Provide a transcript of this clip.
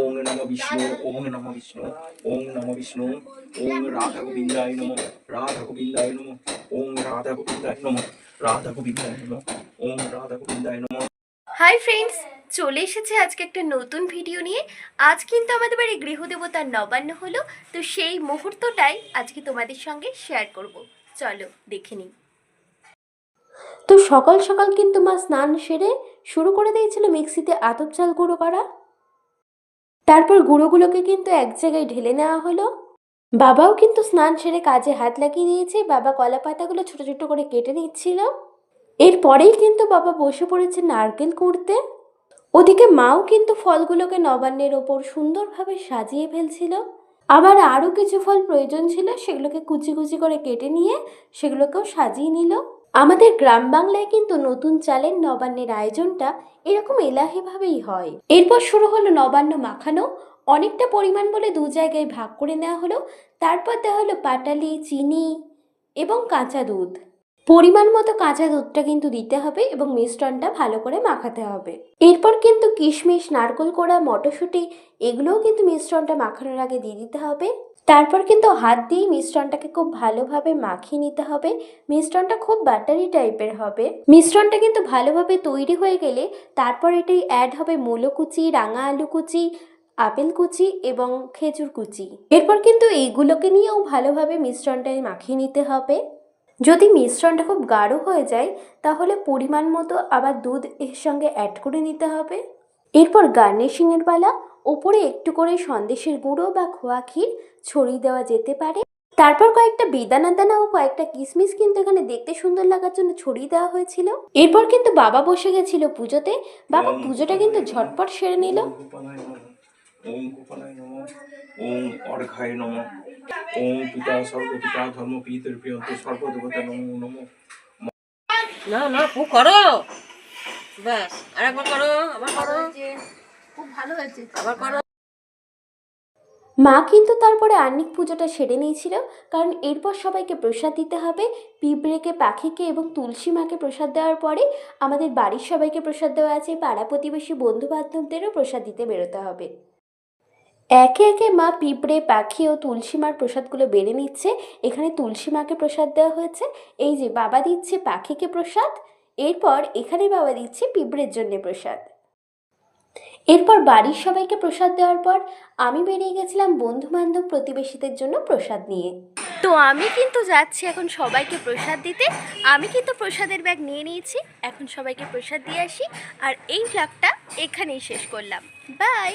ওং নম বিষ্ণু, ওং নম বিষ্ণু, ওং নম বিষ্ণু, ওং রাধা গোবিন্দায় নম রাধা গোবিন্দায় নম, ওং রাধা গোবিন্দায় নম রাধা গোবিন্দায় নম, ওং রাধা গোবিন্দায় নম। হাই ফ্রেন্ডস চলে এসেছে আজকে একটা নতুন ভিডিও নিয়ে। আজ কিন্তু আমাদের বাড়ি গৃহদেবতার নবান্ন হলো, তো সেই মুহূর্তটাই আজকে তোমাদের সঙ্গে শেয়ার করব। চলো, দেখে নিই। তো সকাল সকাল কিন্তু মা স্নান সেরে শুরু করে দিয়েছিল মিক্সিতে আতপ চাল গুঁড়ো করা। তারপর গুঁড়োগুলোকে কিন্তু এক জায়গায় ঢেলে নেওয়া হলো। বাবাও কিন্তু স্নান সেরে কাজে হাত লাগিয়ে দিয়েছে। বাবা কলা পাতাগুলো ছোটো ছোটো করে কেটে নিচ্ছিল। এরপরেই কিন্তু বাবা বসে পড়েছে নারকেল কুড়তে। ওদিকে মাও কিন্তু ফলগুলোকে নবান্নের ওপর সুন্দরভাবে সাজিয়ে ফেলছিল। আবার আরও কিছু ফল প্রয়োজন ছিল, সেগুলোকে কুচি কুচি করে কেটে নিয়ে সেগুলোকেও সাজিয়ে নিল। আমাদের গ্রাম বাংলায় কিন্তু নতুন চালের নবান্নের আয়োজনটা এরকম এলাহিভাবেই হয়। এরপর শুরু হলো নবান্ন মাখানো। অনেকটা পরিমাণ বলে দু জায়গায় ভাগ করে নেওয়া হলো। তারপর দেওয়া হলো পাটালি, চিনি এবং কাঁচা দুধ। পরিমাণ মতো কাঁচা দুধটা কিন্তু দিতে হবে এবং মিশ্রণটা ভালো করে মাখাতে হবে। এরপর কিন্তু কিশমিশ, নারকোল কোড়া, মটরশুঁটি এগুলোও কিন্তু মিশ্রণটা মাখানোর আগে দিয়ে দিতে হবে। তারপর কিন্তু হাত দিয়ে মিশ্রণটাকে খুব ভালোভাবে মাখিয়ে নিতে হবে। মিশ্রণটা খুব বাটারি টাইপের হবে। মিশ্রণটা কিন্তু ভালোভাবে তৈরি হয়ে গেলে তারপর এটাই অ্যাড হবে মূলো কুচি, রাঙা আলু কুচি, আপেল কুচি এবং খেজুর কুচি। এরপর কিন্তু এইগুলোকে নিয়েও ভালোভাবে মিশ্রণটায় মাখিয়ে নিতে হবে। যদি মিশ্রণটা খুব গাঢ় হয়ে যায় তাহলে পরিমাণ মতো আবার দুধ এর সঙ্গে অ্যাড করে নিতে হবে। এরপর গার্নিশিংয়ের বেলা ওপরে একটু করে সন্দেশের গুঁড়ো বা খোয়া ক্ষীর ছড়িয়ে দেওয়া যেতে পারে। তারপর কয়েকটা বেদানা দানা ও কয়েকটা কিশমিশ কিন্তু এখানে দেখতে সুন্দর লাগার জন্য ছড়িয়ে দেওয়া হয়েছিল। এরপর কিন্তু বাবা বসে গেছিল পুজোতে। বাবা পুজোটা কিন্তু ঝটপট সেরে নিল। ওম ওম অর্ঘায় নম। পিতা সর্বপিতা ধর্ম পিতৃ প্রিয়ন্ত সর্বদেবতা নমো নম। না না খুব করো। ব্যাস আরেকবার করো আবার করো। খুব ভালো হয়েছে। আবার করো। মা কিন্তু তারপরে আর্নিক পুজোটা সেরে নিয়েছিল কারণ এরপর সবাইকে প্রসাদ দিতে হবে। পিঁপড়েকে পাখিকে এবং তুলসী মাকে প্রসাদ দেওয়ার পরে আমাদের বাড়ির সবাইকে প্রসাদ দেওয়া আছে। পাড়া প্রতিবেশী বন্ধু বান্ধবদেরও প্রসাদ দিতে বেরোতে হবে। একে একে মা পিঁপড়ে, পাখি ও তুলসী মার প্রসাদগুলো বেড়ে নিচ্ছে। এখানে তুলসী মাকে প্রসাদ দেওয়া হয়েছে। এই যে বাবা দিচ্ছে পাখিকে প্রসাদ, এরপর এখানে বাবা দিচ্ছে পিঁপড়ের জন্য প্রসাদ। এরপর বাড়ির সবাইকে প্রসাদ দেওয়ার পর আমি বেরিয়ে গেছিলাম বন্ধু বান্ধব প্রতিবেশীদের জন্য প্রসাদ নিয়ে। তো আমি কিন্তু যাচ্ছি এখন সবাইকে প্রসাদ দিতে। আমি কিন্তু প্রসাদের ব্যাগ নিয়ে নিয়েছি। এখন সবাইকে প্রসাদ দিয়ে আসি। আর এই ব্লগটা এখানেই শেষ করলাম। বাই